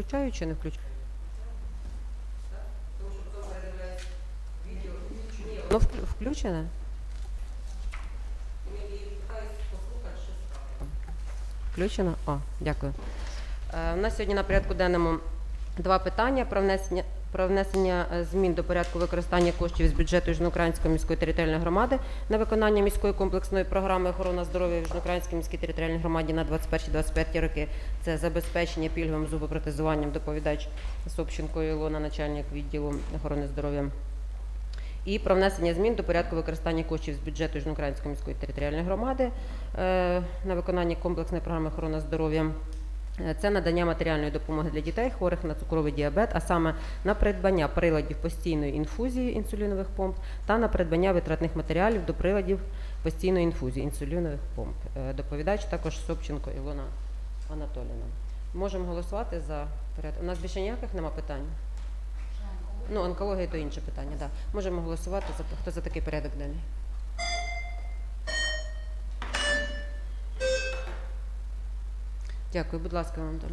включаю чи не включаю? Тому що відео. Ну, включене? Включено? О, дякую. Е, у нас сьогодні на порядку денному два питання про внесення про внесення е, змін до порядку використання коштів з бюджету Южноукраїнської міської територіальної громади на виконання міської комплексної програми охорона здоров'я в Южноукраїнській міській територіальній громаді на 21-25 роки. Це забезпечення пільговим зубопротезуванням доповідач Собченко Ілона, начальник відділу охорони здоров'я. І про внесення змін до порядку використання коштів з бюджету Южноукраїнської міської територіальної громади е, на виконання комплексної програми охорони здоров'я. Е, це надання матеріальної допомоги для дітей, хворих на цукровий діабет, а саме на придбання приладів постійної інфузії інсулінових помп та на придбання витратних матеріалів до приладів постійної інфузії інсулінових помп. Е, доповідач також Собченко Ілона Анатоліна. Можемо голосувати за поряд. У нас більше ніяких нема питань. Ну, онкологія то інше питання. Да. Можемо голосувати за хто за такий порядок денний. Дякую, будь ласка, вам Анатолій.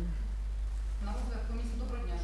Доброго дня.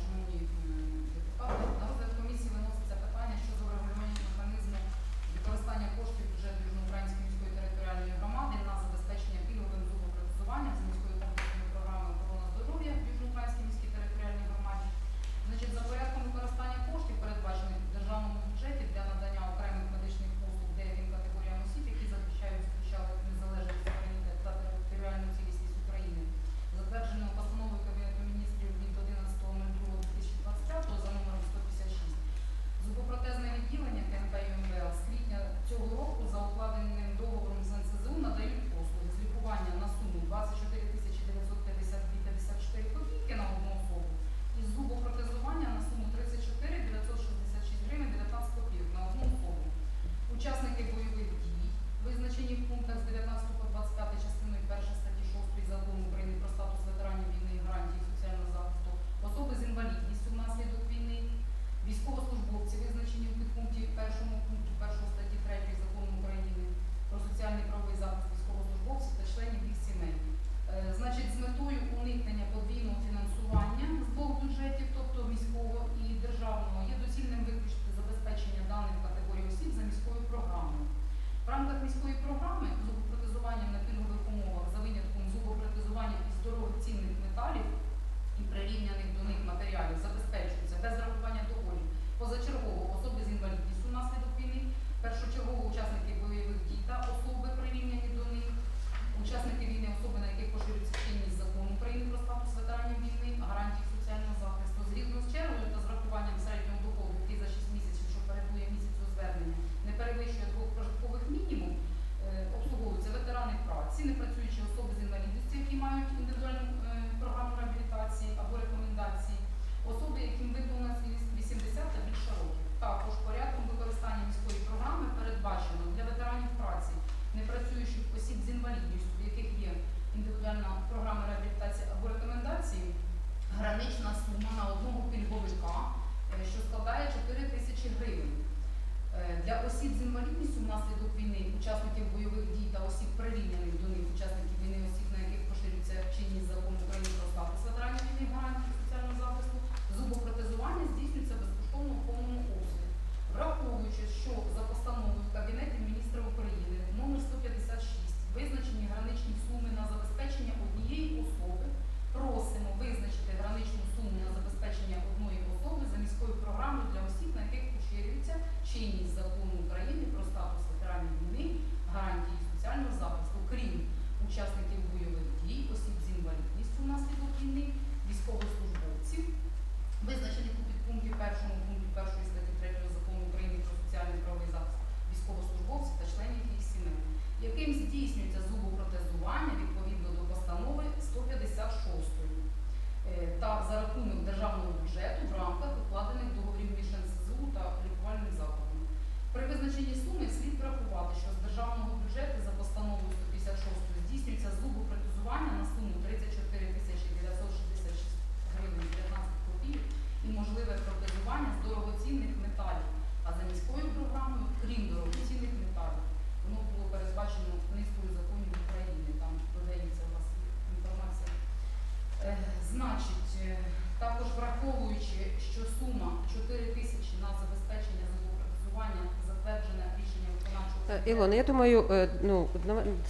Ілона, я думаю, е, ну,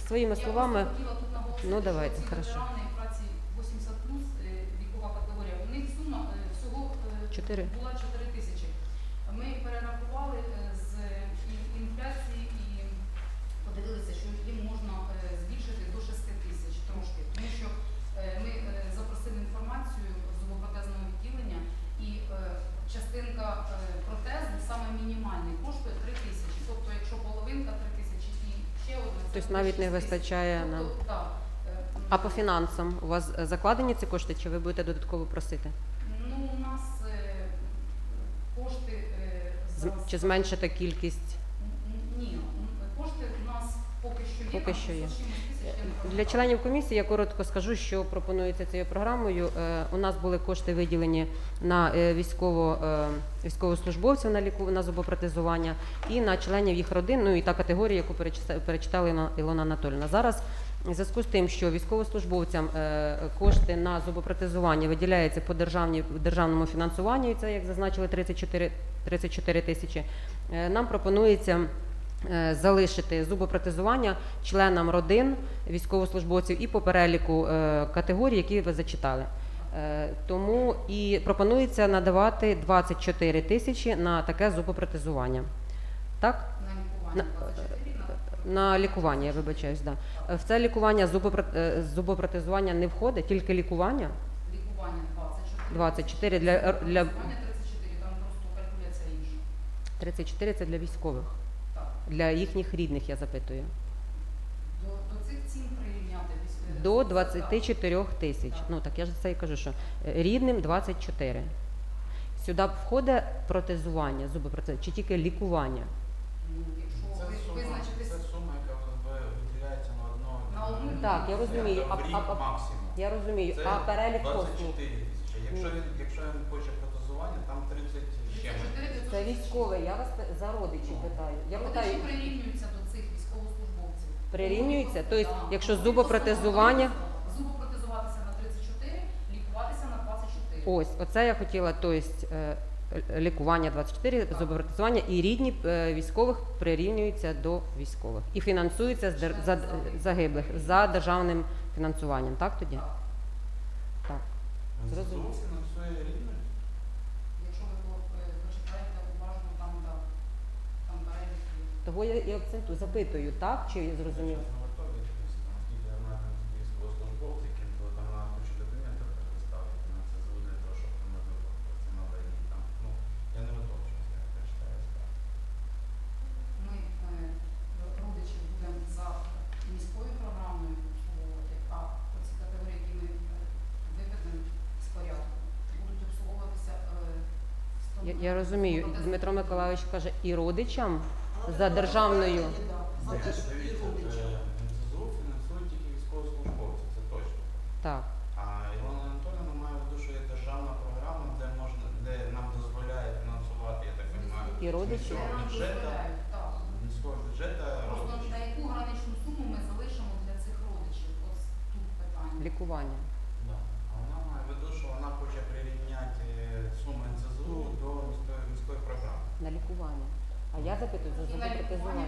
своїми словами, Ну, давайте, хорошо. праці 80 плюс е, вікова категорія, у них сума е, всього 4. була 4 тисячі. Ми перерахували е, з і- інфляції і подивилися, що їм можна е, збільшити до 6 тисяч трошки, тому що е, ми е, запросили інформацію з зубопротезного відділення і е, частинка е, протезу саме мінімальний коштує 3 тисячі. Тобто, якщо половинка 3 тисячі і ще одна, це тобто навіть не 6 тисяч. вистачає нам. Так, е, А по фінансам у вас е, закладені ці кошти, чи ви будете додатково просити? Ну, у нас е, кошти е, З- Чи зменшити кількість? Ні, кошти у нас поки що є. Поки що є. 600 чимось тисяч, я не Для членів комісії я коротко скажу, що пропонується цією програмою. Е, У нас були кошти виділені на е, військово, е, військовослужбовців на ліку на зубопротезування і на членів їх родин, ну і та категорія, яку перечитала Ілона- Анатольовна. Зараз в зв'язку з тим, що військовослужбовцям кошти на зубопротезування виділяються по державній державному фінансуванню, і це як зазначили 34, 34 тисячі. Нам пропонується залишити зубопротезування членам родин військовослужбовців і по переліку е, категорій, які ви зачитали. Е, Тому і пропонується надавати 24 тисячі на таке зубопротезування. Так? На лікування На- 24, на На лікування, я вибачаюсь, да. Е, В це лікування е, зубопротезування не входить, тільки лікування. лікування 24. 24 для- для- Лікування 34, там просто калькуляція інша. 34 це для військових. Для їхніх рідних, я запитую. До, до цих цін прирівняти військові. До 24 тисяч. Ну так я ж це і кажу, що е, рідним 24. Сюди входить протезування, зубопротез, чи тільки лікування? Ну, Це сума, це сума, яка виділяється на одного. Так, я розумію. Це А, в рік а- а- максимум. я розумію. Це а перелік 24 послуг? тисячі. Якщо він, якщо він хоче протезування, там 30 з чимось. 34 Це військове. Я вас пи- за родичів питаю. Я питаю, ж прирівнюються до цих військовослужбовців. Прирівнюються? Тобто, якщо Вони зубопротезування- Зубопротезуватися на 34, лікуватися на 24. ось оце я хотіла, тобто е, лікування 24, Так. зубопротезування і рідні е, військових прирівнюються до військових і фінансуються з дер- за, загиблих за державним фінансуванням. Так тоді? Так. Так. Зрозуміло ви то, е, почитаєте уважно, там, да, там перелік є. Того я і акцентую, запитую, так чи я скільки я знаю, там військовослужбовці, яким там на кучу документів на це ЗУ того, щоб там можливо і там. Я не готовий, я прочитаю справу. Ми родичів будемо за міською програмою а оці категорії, які ми виведемо з порядку, будуть обслуговуватися Я, я розумію. Дмитро Миколайович каже, і родичам за державною. Дивіться, е, НСЗУ фінансує тільки військовослужбовців, це точно. Так. А Івана Анатольовна має в виду, що є державна програма, де можна, де нам дозволяє фінансувати, я так розумію, І родичі? Бюджету, дозволяють, так. міського бюджету Просто на родичів. яку граничну суму ми залишимо для цих родичів? Ось тут питання. Лікування. Да. А вона має в виду, що вона хоче прирівняти суми НСЗУ до міської, міської програми. На лікування. А я запитую за І на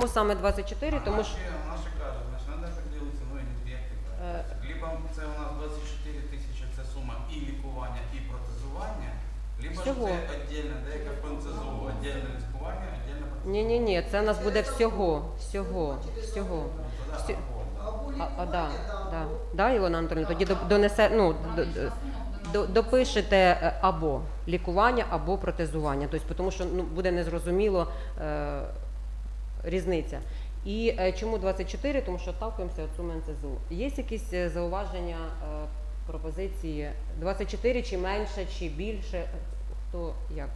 Чому саме 24? А Тому що наші, кажуть, значить, треба поділитися, ну і об'єкти. Е. Либо це у нас 24 тисячі, це сума і лікування, і протезування, либо ж Всього. це віддільно, деяка по НСЗУ, віддільне лікування, віддільне протезування. ні, ні, ні, це у нас буде всього, всього, всього. Ну, Всі- А, а да, да, да, Ілона Анатольовна, тоді до- донесе, ну, до- до- до- допишете е, або лікування, або протезування. Тобто, тому що ну, буде незрозуміло е, різниця. І е, чому 24? Тому що тавкаємося от суми НСЗУ. Є якісь е, зауваження, е, пропозиції? 24 чи менше, чи більше? Хто як?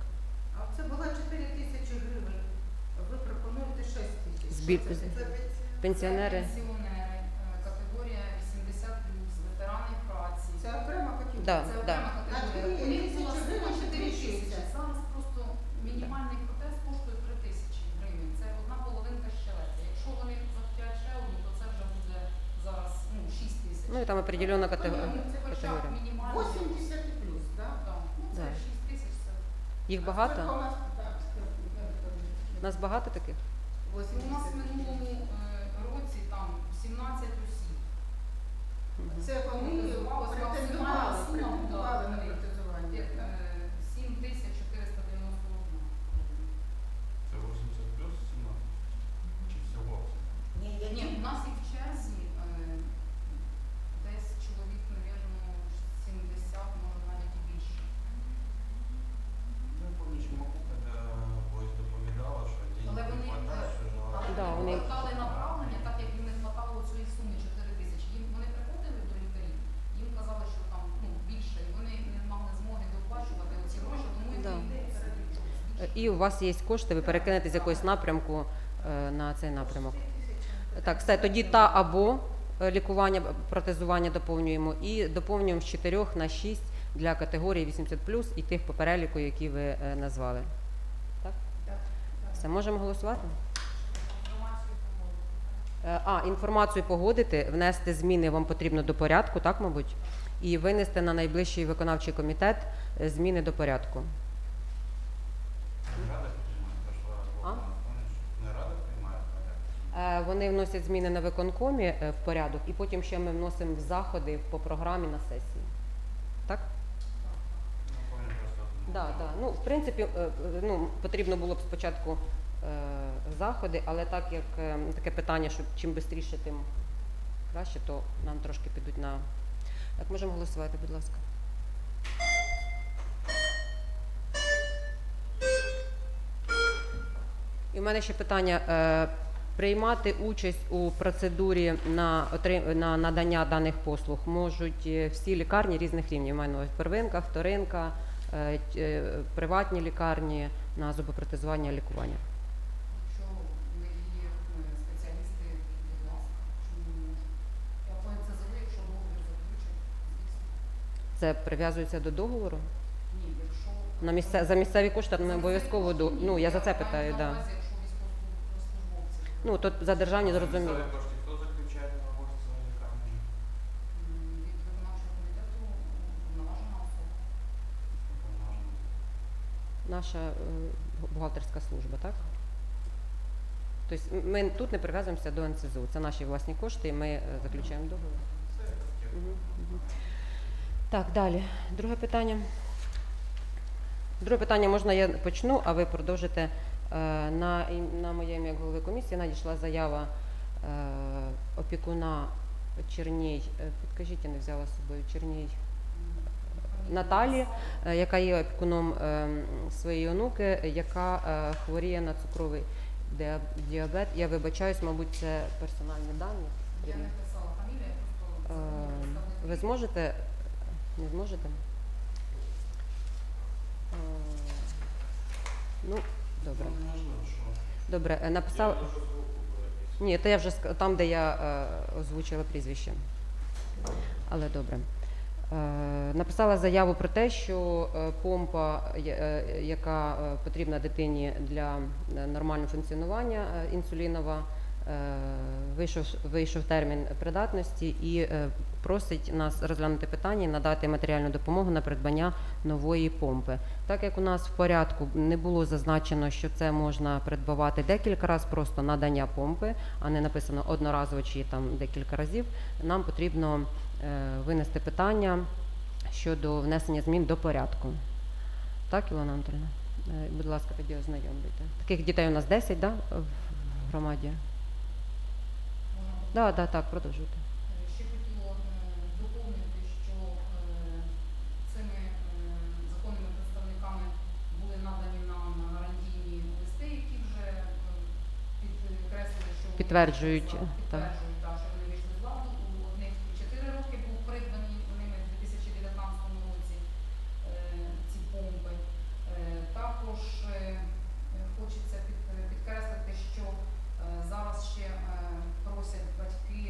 А це було 4 тисячі гривень. Ви пропонуєте 6 тисяч. Збіль- це? Це Пенсіонери? Це пенсіонери, категорія 80 ветерани праці. Це окрема категорія. Да, Це окрема категорія. На У них дві була тисячі сума гривень 4 тисячі. тисячі. Зараз просто мінімальний протез коштує 3 тисячі гривень. Це одна половинка щелепи. Якщо вони захотять ще одну, то це вже буде зараз ну, 6 тисяч. Ну і там Ну, категорія. мінімальний. 80 і плюс, так? Да. Ну, це Да. 6 тисяч. Це Їх У багато? нас, так, У нас багато таких? У нас в минулому е, році там 17 осіб. Мгм. Це вони Протезували, претендували, претендували на протезування. Е, 7 тисяч 491. Це 80 плюс 17? Чи всього? Ні, у нас і в черзі е, десь чоловік, мабуть, 70, може навіть і більше. Ну, я пам'ятаю, що Макуха да, колись доповідала, що дій Але не вони, хватає, е, що Але желає. Да, вони- повертали направлення, так як їм не хватало цієї суми 4 тисячі. Їм вони приходили до лікарів, їм казали, що там ну, більше, і вони не мали змоги доплачувати оці гроші, тому і Да. не йде це Е, І у вас є кошти, ви перекинете з якогось напрямку е, на цей напрямок. Так, все, тоді та або е, лікування, протезування доповнюємо і доповнюємо з 4 на 6 для категорії 80 і тих по переліку, які ви е, назвали. Так? Все, можемо голосувати? А, інформацію погодити, внести зміни вам потрібно до порядку, так, мабуть, і винести на найближчий виконавчий комітет зміни до порядку. Не рада приймає, пройшла А? Богдан Антонович. Не рада приймає порядок. Е, Вони вносять зміни на виконкомі е, в порядок, і потім ще ми вносимо в заходи по програмі на сесії. Так? Да, да. Ну, в принципі, е, е, ну, потрібно було б спочатку е, заходи, але так як е, таке питання, що чим швидше, тим краще, то нам трошки підуть на. Так, можемо голосувати, будь ласка. І в мене ще питання. Е, приймати участь у процедурі на, на надання даних послуг можуть е, всі лікарні різних рівнів. Маю первинка, вторинка, е, е, приватні лікарні на зубопротезування лікування. Якщо них є спеціалісти, будь ласка, чому не можуть. Я по якщо договір заключать. Це прив'язується до договору. Ні, якщо На місце, за місцеві кошти ми обов'язково до. Ну я за це питаю, да. Ну то за державні зрозуміло. хто заключає договор з цією Від виконавчого комітету уповноважена особа. Наша е, бухгалтерська служба, так? Тобто ми тут не прив'язуємося до НСЗУ. Це наші власні кошти, і ми е, заключаємо договір. Це якась. Мгм, мгм. Так, далі. Друге питання. Друге питання можна я почну, а ви продовжите. Е, На, на моє ім'я голови комісії надійшла заява е, опікуна Черній. е, Підкажіть, я не взяла з собою Черній. Наталі, яка є опікуном своєї онуки, яка хворіє на цукровий діабет. Я вибачаюсь, мабуть, це персональні дані. Я не писала фамілію, я просто Ви зможете? Не зможете? Ну, добре. Добре, е, написав. Ні, то я вже там, де я е, озвучила прізвище. Але добре. Е, написала заяву про те, що е, помпа, е, яка потрібна дитині для нормального функціонування інсулінова, е, вийшов, вийшов термін придатності і е, просить нас розглянути питання і надати матеріальну допомогу на придбання нової помпи. Так як у нас в порядку не було зазначено, що це можна придбавати декілька разів, просто надання помпи, а не написано одноразово чи там декілька разів, нам потрібно е, винести питання щодо внесення змін до порядку. Так, Ілона Анатольовна? Е, Будь ласка, тоді ознайомлюйте. Таких дітей у нас 10, да, в громаді? Можна Да, да, так, продовжуйте. Е, Ще хотіло е, доповнити, що е, цими е, законними представниками були надані нам гарантійні листи, які вже е, підкреслили, що вони підтверджують, так, що вони вийшли з ладу. У одних 4 роки був придбані ними в 2019 році е, ці помпи. Е, Також е, е, хочеться під- підкреслити, що е, зараз ще е, просять батьки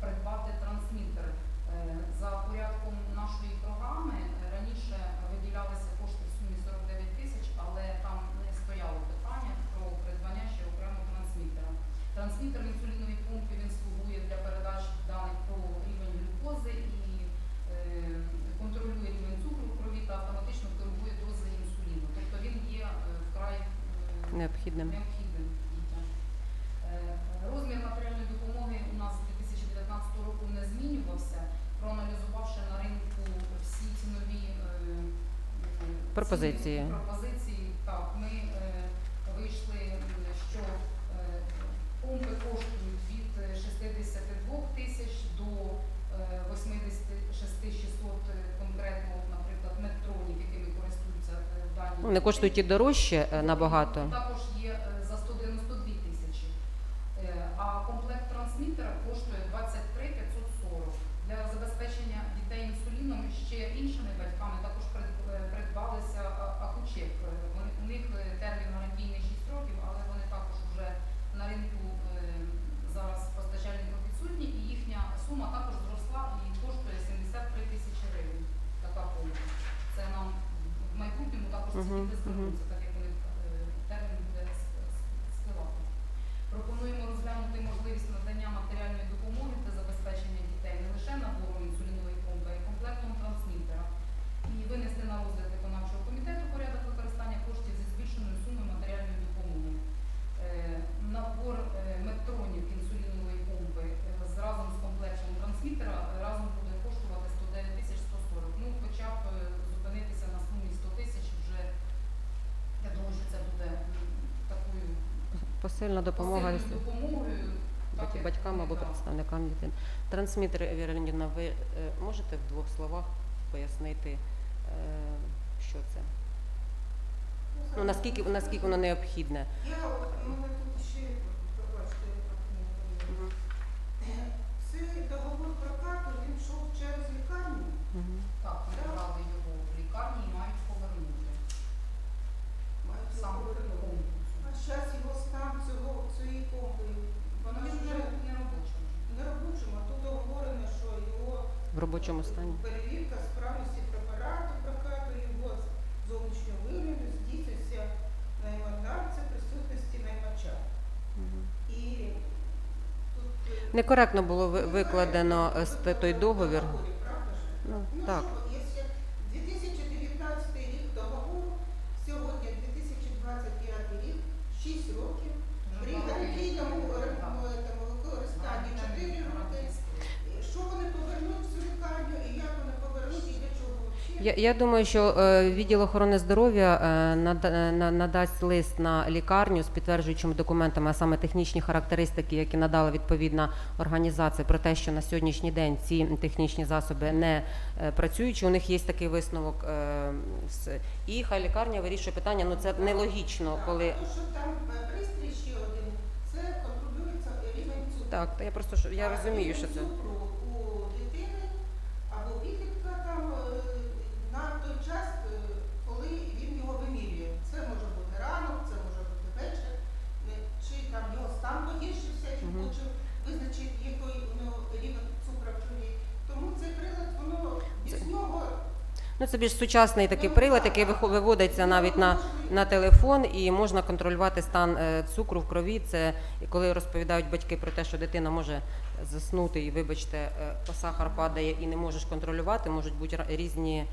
придбати трансмітер. Е, За порядком нашої програми е, раніше виділялися кошти в сумі 49 тисяч, але там не стояло питання про придбання ще окремо Трансмітер в інсуліновій він слугує для передачі даних про рівень глюкози і е, контролює рівень цукру в крові та автоматично коригує дози інсуліну. Тобто він є е, вкрай е, Необхідним. необхідним дітям. Розмір матеріальної допомоги у нас з 2019 року не змінювався. Проаналізувавши на ринку всі цінові Пропозиції. ціни, пропозиції, так, ми е, вийшли, м, що е, помпи коштують від е, 62 тисяч до е, 86 600 е, конкретно, наприклад, медтронів, якими користуються е, дані. Ну, Вони коштують і дорожче е, набагато. Також є е, за 192 тисячі. Е, А комплект трансмітера коштує 23 540. Для забезпечення дітей інсуліном ще іншими батьками також прид- е, придбалися а- акучек. Е, Вони, у них е, термін гарантійний 6 років, але вони також вже на ринку е, зараз постачальників відсутні, і їхня сума також зросла і коштує 73 тисячі гривень. Така помпа. Це нам в майбутньому також ці Мгм, діти мгм. звернуться, так як вони е, термін буде с- с- спливати. Пропонуємо розглянути можливість надання матеріальної допомоги та забезпечення дітей не лише набором інсулінової помпи, а й комплектом трансмітера. І винести на розгляд виконавчого комітету порядок використання коштів зі збільшеною сумою матеріальної допомоги. Е, Набор е, медтронів інсулінової помпи е, з разом з комплектом трансмітера е, разом буде коштувати 109 тисяч 140. Ну, хоча б е, зупинитися на сумі 100 тисяч вже, я думаю, що це буде м, такою Посильна допомога допомогою. так, батькам або представникам дітей. Трансмітер, Віра ви е, можете в двох словах пояснити, е, що це? Ну, наскільки, наскільки воно необхідне? Я мене тут ще, пробачте, я так. Цей договор прокату, він йшов через лікарню. Так, ми брали його в лікарні і мають повернути. Мають Сам повернути. Зараз його стан цього, цієї помпи, Вона він вже не робоча. не робочим, а тут говорено, що його В робочому стані. перевірка справності препарату прокату його зовнішнього вигляду здійснюється наймодавця присутності наймача. Мгм. І тут е, Некоректно було ви- викладено е, той договір. Правда? Ну, Ну, так. що, якщо 2019 рік договору, сьогодні 2025 рік, 6 років, Вже при два роки. гарантійному е, Так. ну, этому використанні 4 роки. І Що вони повернуть в цю лікарню, і як вони повернуть, і для чого взагалі? Я, я думаю, що е, відділ охорони здоров'я е, нада- е, на- надасть лист на лікарню з підтверджуючими документами, а саме технічні характеристики, які надала відповідна організація, про те, що на сьогоднішній день ці технічні засоби не е, працюючі. У них є такий висновок. е, з- І хай лікарня вирішує питання. Ну це нелогічно, коли що там е, пристрій ще один, це контролюється рівень цукру. так. Та я просто що я розумію, що це. цукру у дитини або підлітка там е, на той час, е, коли він його вимірює. Це може бути ранок, це може бути вечір, е, чи там його стан погіршився, чи Мгм. почав Ну, це більш сучасний такий прилад, який виводиться навіть на, на телефон, і можна контролювати стан е, цукру в крові. Це коли розповідають батьки про те, що дитина може заснути, і вибачте, е, сахар падає і не можеш контролювати, можуть бути різні,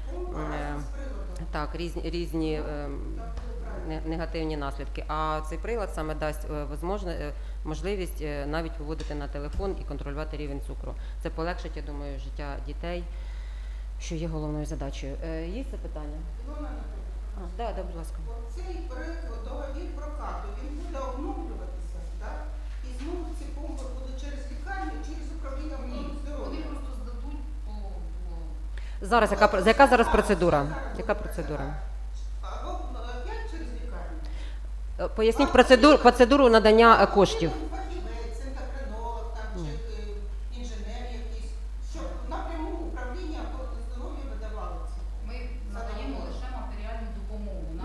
е, так, різні, різні негативні наслідки. А цей прилад саме дасть можливість навіть виводити на телефон і контролювати рівень цукру. Це полегшить, я думаю, життя дітей, що є головною задачею. Е, Є запитання? Ілона Анатоліївна, А, да, да, будь ласка. Оцей проект договір прокату, він буде обновлюватися, так? І знову ці помпи будуть через лікарню, через управління охорони вони здоров'я. просто здадуть по, по Зараз яка пр- яка зараз процедура? Яка процедура? Або е, через лікарню. Е, Поясніть процедуру, процедуру надання е, коштів. Фахівець, ендокринолог там, чи е, інженер якийсь, щоб напряму управління охорони здоров'я видавало ці. ми надаємо лише матеріальну допомогу На картку. купівлю Ага, цього.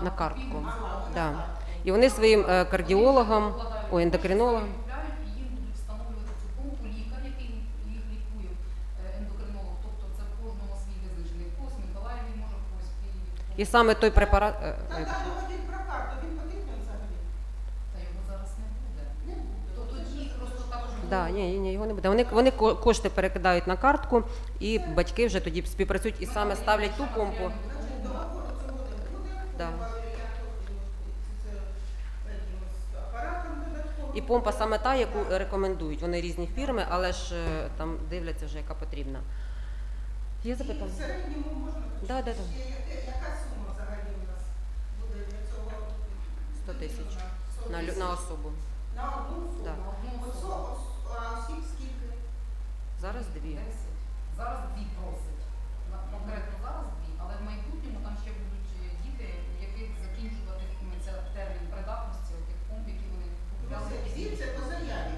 Да. так. І вони своїм е, кардіологам, Вони вкладають ой, ендокринологам. кошти, купляють, і їм будуть встановлювати цю помпу лікар, який їх лікує, е, ендокринолог. Тобто це в кожного свій визначений. В когось в Миколаєві може, в когось в Києві. І саме той препарат. е, Та е, да, договір прокату, він потрібен взагалі? Та його зараз не буде. Не буде. То тоді просто також Да, ні, ні, ні, його не буде. Вони, вони кошти перекидають на картку, і батьки вже тоді співпрацюють і саме ставлять ту помпу. Да. І помпа саме та, яку рекомендують. Вони різні фірми, але ж е, там дивляться вже, яка потрібна. Є І в запитання? середньому можна Да, да, да. Ще яка сума взагалі у нас буде для цього? 100 тисяч на, лю- на особу. На одну суму? Да. особу. ось, а всіх скільки? Зараз дві. 10. Зараз дві просить. На- Конкретно зараз дві, але в майбутньому там ще будуть е, діти, у яких закінчуватиметься термін придатності тих помп, Це по заяві.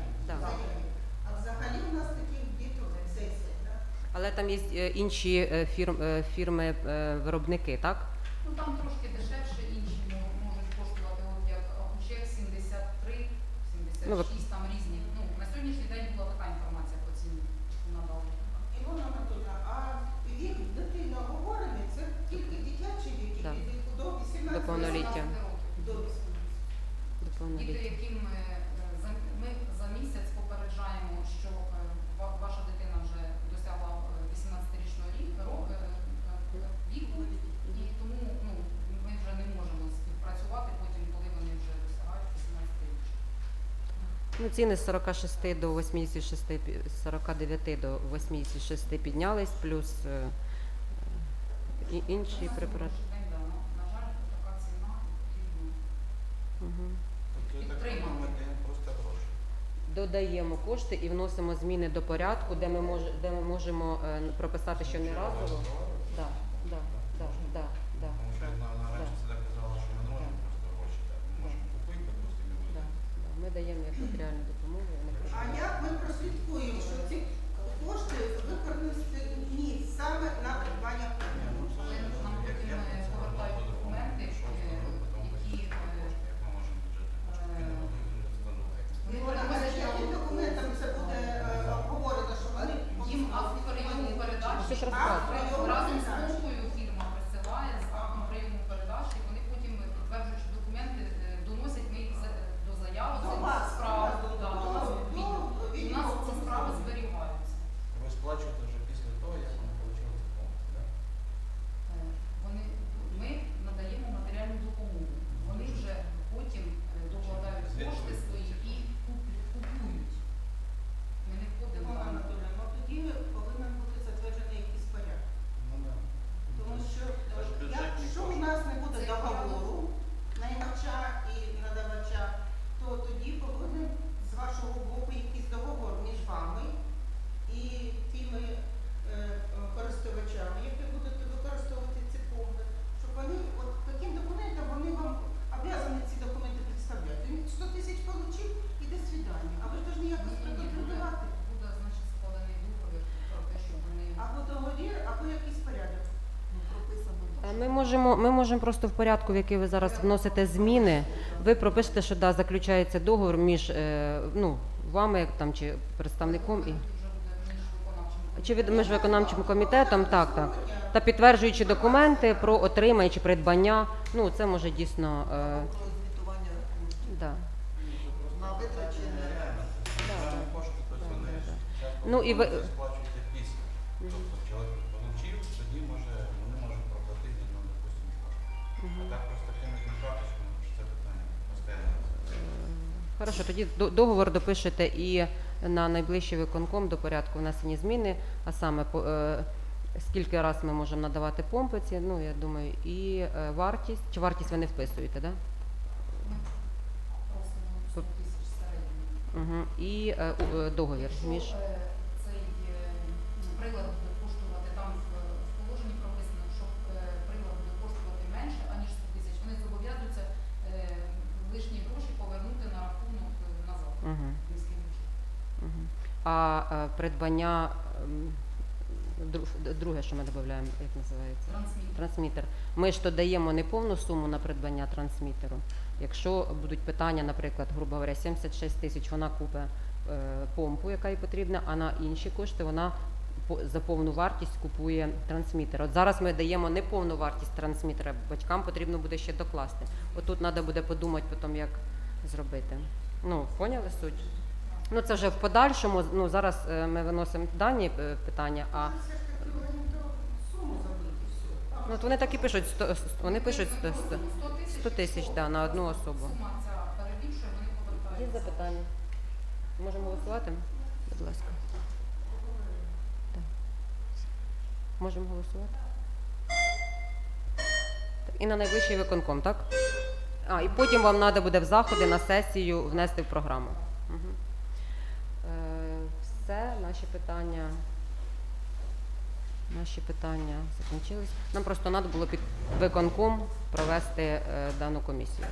А взагалі у нас таких діток 10, так? Але там є е, інші е, фірм, е, фірми е, виробники, так? Ну там трошки дешевше, інші мо- можуть коштувати, от як Акучек 73, 76, Ну, там різні. Ну, на сьогоднішній день була така інформація по ціні надали. Ілона Анатольовна, а вік дитини оговорений, це тільки дитячий вік, Да. від- до 18 До повноліття. років. До 18. До Діти, повноліття. яким е, е, за, ми за місяць попереджаємо, що е, ва- ваша дитина вже досягла е, 18-річного рі- ро- е, е, віку, і тому ну, ми вже не можемо співпрацювати потім, коли вони вже досягають 18 річного. Ну, ціни з 46 до 86, пі- з 49 до 86 піднялись, плюс е, і інші препарати. на, жаль, така ціна. Угу. Тобто, даємо просто гроші. Додаємо кошти і вносимо зміни до порядку, де ми, мож, де ми можемо е, прописати, що не разово. Да, да, да, да, да, Тому що да, на, на да. раніше завжди казала, що ми не можемо просто гроші дати. Ми можемо купити, допустимо, і Да, буде. да. Ми даємо як матеріальну допомогу. вони А проживають. як ми прослідкуємо, що ці кошти використані саме на придбання коштів? Але нам потім е, повертають документи, е, які е, Як ми можемо бюджетні кошти? е, Ну, вони а передбачені з яким документом це буде е, обговорено, що вони їм акт прийому передачі Ти ж акт розказуй. прийому разом з поmpою фірма присилає з актом прийому передачі. Вони потім підтверджуючи документи е, доносять ми їх за- до заяви До це вас, справа до вас, да, до- до нас до- в відділ. до І в нас відділу ці справи правосуддя. зберігаються. Ви сплачуєте вже після того, як ми отримали ці помпи, так? Е, Вони ми надаємо матеріальну допомогу. Вони вже потім е, докладають кошти свої і куп- купують. Ми не входимо Ілона там. Анатоліївна, ну тоді повинен бути затверджений якийсь порядок. Ну, да. Тому що е, Це ж бюджетні якщо у кошти. нас не буде Цей договору наймача і надавача, то тоді повинен з вашого боку якийсь договор між вами і тими е, е, користувачами, які будуть використовувати ці помпи, щоб вони, от таким документом вони вам обязані ці документи представляти. Він 100 тисяч отримав і до свидання. А ви ж повинні якось Ні, ні, ні, буде, проконтролювати. буде, значить, складений договір про те, що вони Або договір, або якийсь порядок. Е, Ми можемо, ми можемо просто в порядку, в який ви зараз вносите зміни. Ви пропишете, що да, заключається договір між е, ну, вами як там чи представником і вже буде між виконавчим Чи від комітетом, так, так. Та підтверджуючи документи про отримання чи придбання, ну це може дійсно. Е, да. на. Реально, Да, це Хорошо, тоді до- договор допишете і на найближчий виконком до порядку внесені зміни, а саме е, скільки раз ми можемо надавати помпи ці, ну я думаю, і е, вартість, чи вартість ви не вписуєте, да? Ми просимо 100 тисяч середньо. Угу. І е, у- е, договір між. цей е, прилад буде коштувати там в, в положенні прописано, що е, прилад буде коштувати менше, аніж 100 тисяч, вони зобов'язуються е, лишні гроші повернути на рахунок е, назад. Угу. Угу. А е, придбання ем, дру- друге, що ми додаємо, як називається? Трансміт. Трансмітер. Ми ж то даємо не повну суму на придбання трансмітеру. Якщо будуть питання, наприклад, грубо говоря, 76 тисяч, вона купить е, помпу, яка їй потрібна, а на інші кошти вона по- за повну вартість купує трансмітер. От зараз ми даємо не повну вартість трансмітера, батькам потрібно буде ще докласти. Отут треба буде подумати потім, як зробити. Ну, поняли суть? Ну це вже в подальшому. Ну зараз е, ми виносимо дані е, питання, а ну, от вони так і пишуть, сто- вони пишуть Ми 100, 100. 100 тисяч, 100 да, на одну особу. Є запитання? Можемо голосувати? Будь ласка. Так. Можемо голосувати? Так, І на найближчий виконком, так? А, і потім вам треба буде в заходи на сесію внести в програму. Угу. Е, все, наші питання. Наші питання закінчились. Нам просто треба було під виконком провести е, дану комісію.